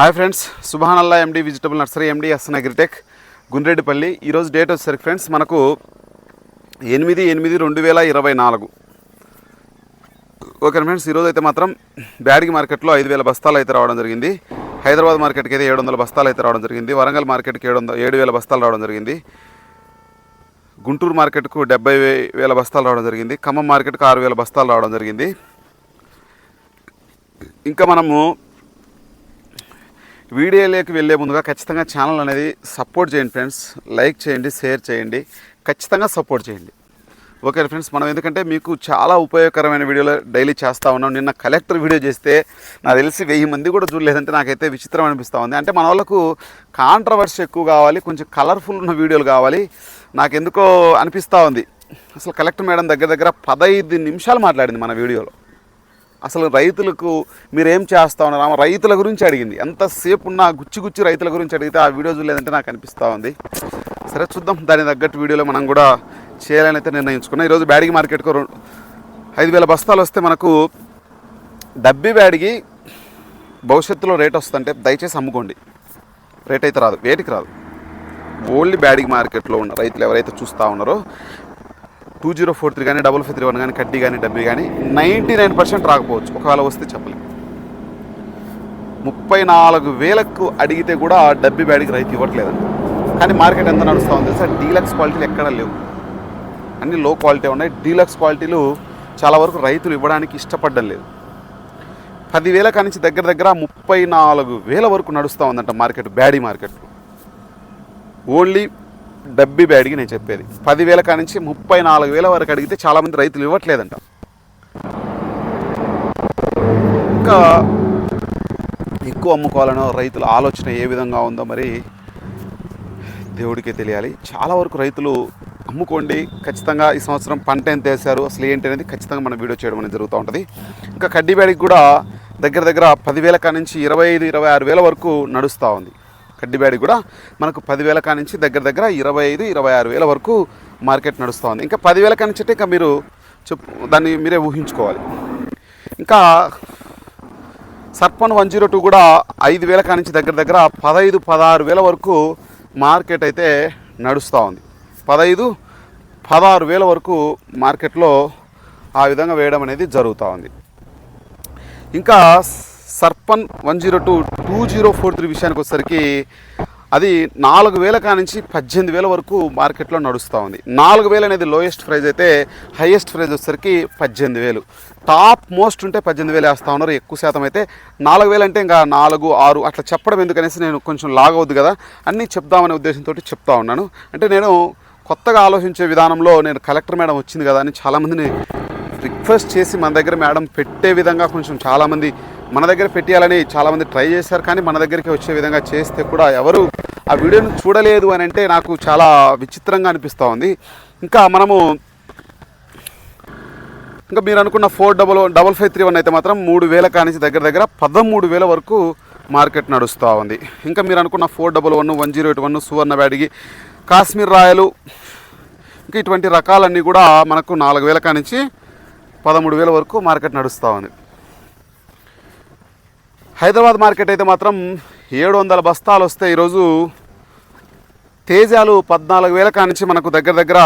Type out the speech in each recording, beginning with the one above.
Hi friends సుభానల్లా MD vegetable nursery MD SN agritech Gundreddipalli ఈరోజు date వచ్చేసరికి friends మనకు ఎనిమిది ఎనిమిది రెండు వేల ఇరవై నాలుగు. ఓకే ఫ్రెండ్స్ ఈరోజు అయితే మాత్రం బ్యాడిగి మార్కెట్లో ఐదు వేల బస్తాలు అయితే రావడం జరిగింది. హైదరాబాద్ మార్కెట్కి అయితే ఏడు వందల బస్తాలు అయితే రావడం జరిగింది. వరంగల్ మార్కెట్కి ఏడు వందల ఏడు వేల బస్తాలు రావడం జరిగింది. గుంటూరు మార్కెట్కు డెబ్బై వేల బస్తాలు రావడం జరిగింది. ఖమ్మం మార్కెట్కు ఆరు వేల బస్తాలు రావడం జరిగింది. ఇంకా మనము వీడియోలోకి వెళ్ళే ముందుగా ఖచ్చితంగా ఛానల్ అనేది సపోర్ట్ చేయండి ఫ్రెండ్స్ లైక్ చేయండి షేర్ చేయండి. ఖచ్చితంగా సపోర్ట్ చేయండి. ఓకే ఫ్రెండ్స్ మనం ఎందుకంటే మీకు చాలా ఉపయోగకరమైన వీడియోలు డైలీ చేస్తూ ఉన్నాం. నిన్న కలెక్టర్ వీడియో చేస్తే నాకు తెలిసి వెయ్యి మంది కూడా చూడలేదంటే నాకైతే విచిత్రం అనిపిస్తూ ఉంది. అంటే మన వాళ్ళకు కాంట్రవర్సీ ఎక్కువ కావాలి కొంచెం కలర్ఫుల్ ఉన్న వీడియోలు కావాలి. నాకు ఎందుకో అనిపిస్తూ ఉంది. అసలు కలెక్టర్ మేడం దగ్గర దగ్గర పదహైదు నిమిషాలు మాట్లాడింది మన వీడియోలో. అసలు రైతులకు మీరేం చేస్తా ఉన్నారు? ఆమె రైతుల గురించి అడిగింది. ఎంతసేపు ఉన్న గుచ్చి గుచ్చి రైతుల గురించి అడిగితే ఆ వీడియో చూడలేదంటే నాకు అనిపిస్తూ ఉంది. సరే చూద్దాం. దాని తగ్గట్టు వీడియోలో మనం కూడా చేయాలని అయితే నిర్ణయించుకున్నాం. ఈరోజు బ్యాడిగి మార్కెట్కు ఐదు వేల బస్తాలు వస్తే మనకు డబ్బి బ్యాడిగి భవిష్యత్తులో రేట్ వస్తుందంటే దయచేసి అమ్ముకోండి. రేట్ అయితే రాదు వేటికి రాదు. ఓన్లీ బ్యాడిగి మార్కెట్లో ఉన్న రైతులు ఎవరైతే చూస్తూ ఉన్నారో టూ జీరో ఫోర్ త్రీ కానీ డబల్ ఫైవ్ త్రీ వన్ కానీ కడ్డీ కానీ డబ్బీ కానీ నైంటీ నైన్ పర్సెంట్ రాకపోవచ్చు. ఒకవేళ వస్తే చెప్పలేము ముప్పై నాలుగు వేలకు అడిగితే కూడా డబ్బీ బ్యాడికి రైతు ఇవ్వట్లేదండి కానీ మార్కెట్ ఎంత నడుస్తూ ఉంది తెలుసా? డీలక్స్ క్వాలిటీలు ఎక్కడా లేవు. అన్ని లో క్వాలిటీ ఉన్నాయి. డీలక్స్ క్వాలిటీలు చాలా వరకు రైతులు ఇవ్వడానికి ఇష్టపడడం లేదు. పదివేల కానించి దగ్గర దగ్గర ముప్పై నాలుగు వేల వరకు నడుస్తూ ఉందంట మార్కెట్ బ్యాడీ మార్కెట్. ఓన్లీ డబ్బి బ్యాడ్కి నేను చెప్పేది. పదివేల కానించి ముప్పై నాలుగు వేల వరకు అడిగితే చాలామంది రైతులు ఇవ్వట్లేదంట. ఇంకా ఎక్కువ అమ్ముకోవాలనో రైతుల ఆలోచన ఏ విధంగా ఉందో మరి దేవుడికే తెలియాలి. చాలా వరకు రైతులు అమ్ముకోండి ఖచ్చితంగా ఈ సంవత్సరం పంట ఎంత వేశారు అసలు ఏంటి అనేది ఖచ్చితంగా మనం వీడియో చేయడం అనేది జరుగుతూ ఉంటుంది. ఇంకా కడ్డీ బ్యాడికి కూడా దగ్గర దగ్గర పదివేల కానించి ఇరవై ఐదు ఇరవై ఆరు వేల వరకు నడుస్తూ ఉంది. కడ్డిబ్యాడి కూడా మనకు పదివేల కానించి దగ్గర దగ్గర ఇరవై ఐదు ఇరవై ఆరు వేల వరకు మార్కెట్ నడుస్తుంది. ఇంకా పదివేల కానించి ఇంకా మీరు చెప్పు దాన్ని మీరే ఊహించుకోవాలి. ఇంకా సర్పన్ వన్ జీరో టూ కూడా ఐదు వేల కానించి దగ్గర దగ్గర పదహైదు పదహారు వేల వరకు మార్కెట్ అయితే నడుస్తూ ఉంది పదహైదు పదహారు వేల వరకు మార్కెట్లో ఆ విధంగా వేయడం అనేది జరుగుతూ ఉంది ఇంకా సర్పన్ one zero two two zero four three విషయానికి వచ్చేసరికి అది నాలుగు వేల కానించి పద్దెనిమిది వేల వరకు మార్కెట్లో నడుస్తూ ఉంది. నాలుగు వేలు అనేది లోయెస్ట్ ప్రైజ్ అయితే హైయెస్ట్ ప్రైజ్ వచ్చేసరికి పద్దెనిమిది వేలు. టాప్ మోస్ట్ ఉంటే పద్దెనిమిది వేలు వేస్తూ ఉన్నారు. ఎక్కువ శాతం అయితే నాలుగు వేలు అంటే ఇంకా నాలుగు ఆరు అట్లా చెప్పడం ఎందుకనేసి నేను కొంచెం లాగవద్దు కదా. అన్నీ చెప్దామనే ఉద్దేశంతో చెప్తా ఉన్నాను. అంటే నేను కొత్తగా ఆలోచించే విధానంలో నేను కలెక్టర్ మేడం వచ్చింది కదా అని చాలామందిని రిక్వెస్ట్ చేసి మన దగ్గర మేడం పెట్టే విధంగా కొంచెం చాలామంది మన దగ్గర పెట్టేయాలని చాలామంది ట్రై చేశారు కానీ మన దగ్గరికి వచ్చే విధంగా చేస్తే కూడా ఎవరు ఆ వీడియోను చూడలేదు అని అంటే నాకు చాలా విచిత్రంగా అనిపిస్తూ ఉంది. ఇంకా మనము ఇంకా మీరు అనుకున్న four double double five three one అయితే మాత్రం మూడు వేల కానించి దగ్గర దగ్గర పదమూడు వేల వరకు మార్కెట్ నడుస్తూ ఉంది. ఇంకా మీరు అనుకున్న four double one one zero eight one Suvarna Byadgi Kashmir రాయలు ఇంకా ఇటువంటి రకాలన్నీ కూడా మనకు నాలుగు వేల కానించి పదమూడు వేల వరకు మార్కెట్ నడుస్తూ ఉంది. హైదరాబాద్ మార్కెట్ అయితే మాత్రం ఏడు వందల బస్తాలు వస్తే ఈరోజు తేజాలు పద్నాలుగు వేల కానించి మనకు దగ్గర దగ్గర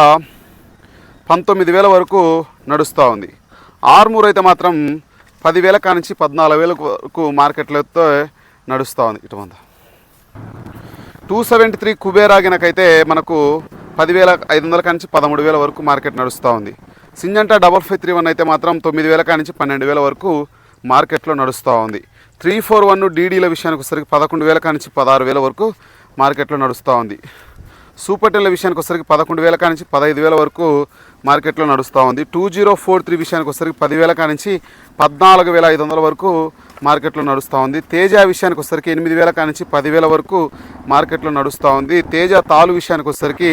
పంతొమ్మిది వేల వరకు నడుస్తూ ఉంది. ఆర్మూర్ అయితే మాత్రం పదివేల కానించి పద్నాలుగు వేల వరకు మార్కెట్లతో నడుస్తూ ఉంది ఇటువంటి టూ సెవెంటీ త్రీ కుబేరాగినకైతే మనకు పదివేల ఐదు వందల కానించి పదమూడు వేల వరకు మార్కెట్ నడుస్తూ ఉంది. Syngenta double five three one అయితే మాత్రం తొమ్మిది వేల కానించి పన్నెండు వేల వరకు మార్కెట్లో నడుస్తూ ఉంది. త్రీ ఫోర్ వన్ డీడీల విషయానికి వచ్చేసరికి పదకొండు వేల కానించి పదహారు వేల వరకు మార్కెట్లో నడుస్తూ ఉంది. సూపర్ టెన్ల విషయానికి వచ్చేసరికి పదకొండు వేల కానించి పదహైదు వేల వరకు మార్కెట్లో నడుస్తూ ఉంది. టూ జీరో ఫోర్ త్రీ విషయానికి వచ్చేసరికి పదివేల కానించి పద్నాలుగు వేల ఐదు వందల వరకు మార్కెట్లో నడుస్తూ ఉంది. తేజ విషయానికి వచ్చేసరికి ఎనిమిది వేల కానించి పదివేల వరకు మార్కెట్లో నడుస్తూ ఉంది. తేజ తాలు విషయానికి వచ్చేసరికి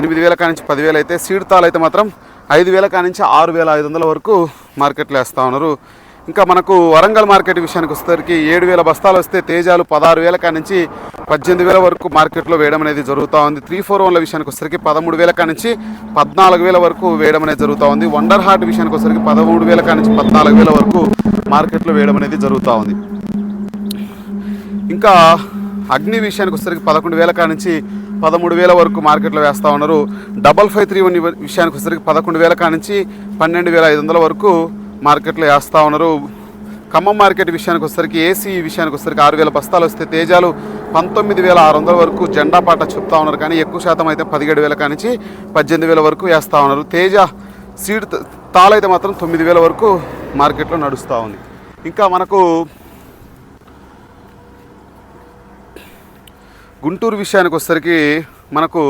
ఎనిమిది వేల కానించి పదివేలు అయితే సీడ్ తాలు అయితే మాత్రం ఐదు వేల కానించి ఆరు వేల ఐదు వందల వరకు మార్కెట్లో వేస్తూ ఉన్నారు. ఇంకా మనకు వరంగల్ మార్కెట్ విషయానికి వచ్చేసరికి ఏడు వేల బస్తాలు వస్తే తేజాలు పదహారు వేల కానించి పద్దెనిమిది వేల వరకు మార్కెట్లో వేయడం అనేది జరుగుతూ ఉంది. త్రీ ఫోర్ వన్ల విషయానికి వచ్చేసరికి పదమూడు వేల కానించి పద్నాలుగు వేల వరకు వేయడం అనేది జరుగుతూ ఉంది. వండర్ హార్ట్ విషయానికి వచ్చేసరికి పదమూడు వేల కానించి పద్నాలుగు వేల వరకు మార్కెట్లో వేయడం అనేది జరుగుతూ ఉంది. ఇంకా అగ్ని విషయానికి వచ్చేసరికి పదకొండు వేల కాడ నుంచి పదమూడు వేల వరకు మార్కెట్లో వేస్తూ ఉన్నారు. డబల్ ఫైవ్ త్రీ వన్ విషయానికి వచ్చేసరికి పదకొండు వేల కాడ నుంచి పన్నెండు వేల ఐదు వందల వరకు మార్కెట్లో వేస్తూ ఉన్నారు. ఖమ్మం మార్కెట్ విషయానికి వచ్చేసరికి ఏసీ విషయానికి వచ్చేసరికి ఆరు వేల బస్తాలు వస్తే తేజాలు పంతొమ్మిది వేల ఆరు వందల వరకు జెండా పాట చెప్తా ఉన్నారు. కానీ ఎక్కువ శాతం అయితే పదిహేడు వేల కానించి పద్దెనిమిది వేల వరకు వేస్తూ ఉన్నారు. తేజ సీడ్ తాళైతే మాత్రం తొమ్మిది వేల వరకు మార్కెట్లో నడుస్తూ ఉంది. ఇంకా మనకు గుంటూరు విషయానికి వచ్చేసరికి మనకు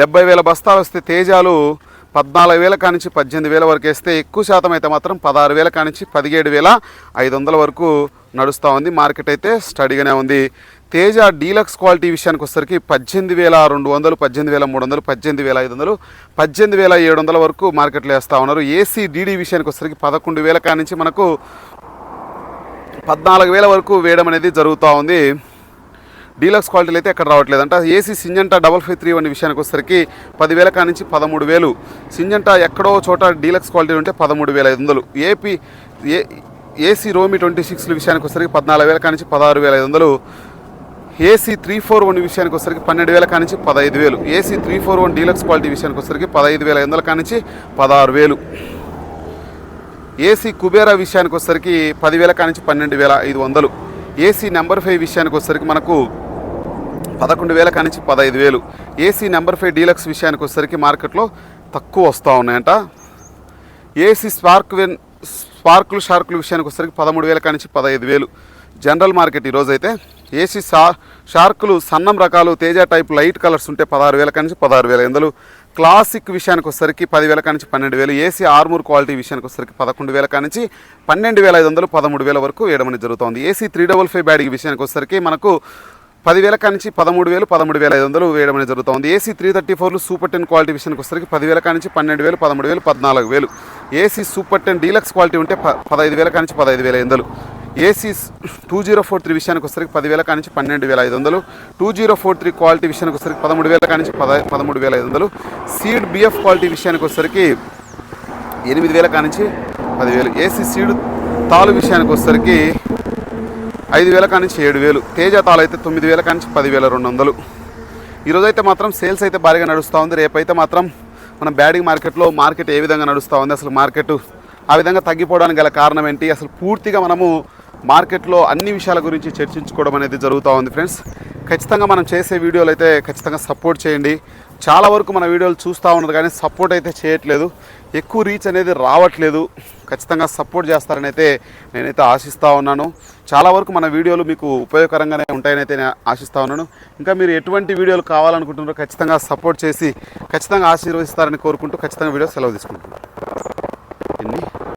డెబ్బై వేల బస్తాలు వస్తే తేజాలు పద్నాలుగు వేల కానించి పద్దెనిమిది వేల వరకు వేస్తే ఎక్కువ శాతం అయితే మాత్రం పదహారు వేల కానించి పదిహేడు వేల ఐదు వందల వరకు నడుస్తూ ఉంది. మార్కెట్ అయితే స్టడీగానే ఉంది. తేజ డీలక్స్ క్వాలిటీ విషయానికి వచ్చేసరికి పద్దెనిమిది వేల రెండు వందలు పద్దెనిమిది వేల మూడు వందలు పద్దెనిమిది వేల ఐదు వందలు పద్దెనిమిది వేల ఏడు వందల వరకు మార్కెట్లో వేస్తూ ఉన్నారు. ఏసీ డీడీ విషయానికి వచ్చేసరికి పదకొండు వేల కానించి మనకు పద్నాలుగు వేల వరకు వేయడం అనేది జరుగుతూ ఉంది. డీలక్స్ క్వాలిటీలు అయితే ఎక్కడ రావట్లేదు అంటే AC Syngenta double five three one విషయానికి వచ్చేసరికి పదివేల కా నుంచి పదమూడు వేలు. సింజంటా ఎక్కడో చోట డీలక్స్ క్వాలిటీ ఉంటే పదమూడు వేల ఐదు వందలు. ఏపీ ఏ ఏసీ రోమి ట్వంటీ సిక్స్ల విషయానికి వచ్చేసరికి పద్నాలుగు వేల కా నుంచి పదహారు వేల ఐదు వందలు. ఏసీ త్రీ ఫోర్ వన్ విషయానికి వచ్చేసరికి పన్నెండు వేల కానించి నుంచి పదహైదు వేలు. AC three four one deluxe quality విషయానికి వచ్చేసరికి పదహైదు వేల ఐదు వందల కాడ నుంచి పదహారు వేలు. ఏసీ కుబేరా విషయానికి వచ్చేసరికి పదివేల కానించి నుంచి పన్నెండు వేల ఐదు వందలు. ఏసీ నెంబర్ ఫైవ్ విషయానికి వచ్చేసరికి మనకు పదకొండు వేల కానించి పదహైదు వేలు. ఏసీ నెంబర్ ఫైవ్ డీలక్స్ విషయానికి వచ్చేసరికి మార్కెట్లో తక్కువ వస్తూ ఉన్నాయంట. ఏసీ స్పార్క్ వెన్ స్పార్కులు షార్కులు విషయానికి వచ్చేసరికి పదమూడు వేల కానించి పదహైదు వేలు. జనరల్ మార్కెట్ ఈరోజు అయితే ఏసీ షా షార్కులు సన్నం రకాలు తేజ టైప్ లైట్ కలర్స్ ఉంటే పదహారు వేల కానించి పదహారు వేల. ఇందులో క్లాసిక్ విషయానికి వచ్చేసరికి పదివేల కానించి నుంచి పన్నెండు వేలు. ఏసీ ఆర్మూర్ క్వాలిటీ విషయానికి వచ్చేసరికి పదకొండు వేల కానించి పన్నెండు వేల ఐదు వందలు పదమూడు వేల వరకు వేయడం అనేది జరుగుతుంది. ఏసీ త్రీ డబల్ ఫైవ్ బ్యాడీ విషయానికి వచ్చేసరికి మనకు పదివేల కానించి నుంచి పదమూడు వేలు పదమూడు వేల ఐదు వందలు వేయడం అనేది జరుగుతుంది. ఏసీ త్రీ థర్టీ ఫోర్లు సూపర్ టెన్ క్వాలిటీ విషయానికి వచ్చేసరికి పదివేల కానించి నుంచి పన్నెండు వేలు పదమూడు వేలు పద్నాలుగు వేలు. AC super ten deluxe quality ఉంటే ప పదహైదు వేల కానించి నుంచి పదహైదు వేల ఐదు వందలు. AC two zero four three విషయానికి వచ్చేసరికి పదివేల కానించి పన్నెండు వేల ఐదు వందలు. Two zero four three quality విషయానికి వచ్చేసరికి పదమూడు వేల కానించి పద పదమూడు వేల ఐదు వందలు. సీడ్ బిఎఫ్ క్వాలిటీ విషయానికి వచ్చేసరికి ఎనిమిది వేల కానించి పదివేలు. ఏసీ సీడ్ తాలు విషయానికి వచ్చేసరికి ఐదు వేల కానించి ఏడు వేలు. తేజ తాలు అయితే తొమ్మిది వేల కానించి పదివేల రెండు వందలు. ఈరోజు అయితే మాత్రం సేల్స్ అయితే భారీగా నడుస్తూ ఉంది. రేపైతే మాత్రం మన బ్యాడింగ్ మార్కెట్లో మార్కెట్ ఏ విధంగా నడుస్తూ ఉంది అసలు మార్కెట్. ఆ విధంగా తగ్గిపోవడానికి గల కారణం ఏంటి? అసలు పూర్తిగా మనము మార్కెట్లో అన్ని విషయాల గురించి చర్చించుకోవడం అనేది జరుగుతూ ఉంది ఫ్రెండ్స్. ఖచ్చితంగా మనం చేసే వీడియోలు అయితే ఖచ్చితంగా సపోర్ట్ చేయండి. చాలా వరకు మన వీడియోలు చూస్తూ ఉన్నారు కానీ సపోర్ట్ అయితే చేయట్లేదు. ఎక్కువ రీచ్ అనేది రావట్లేదు. ఖచ్చితంగా సపోర్ట్ చేస్తారని అయితే నేనైతే ఆశిస్తూ ఉన్నాను. చాలా వరకు మన వీడియోలు మీకు ఉపయోగకరంగానే ఉంటాయని అయితే నేను ఆశిస్తూ ఉన్నాను. ఇంకా మీరు ఎటువంటి వీడియోలు కావాలనుకుంటున్నారో ఖచ్చితంగా సపోర్ట్ చేసి ఖచ్చితంగా ఆశీర్వదిస్తారని కోరుకుంటూ ఖచ్చితంగా వీడియో సెలవు తీసుకుంటున్నాను.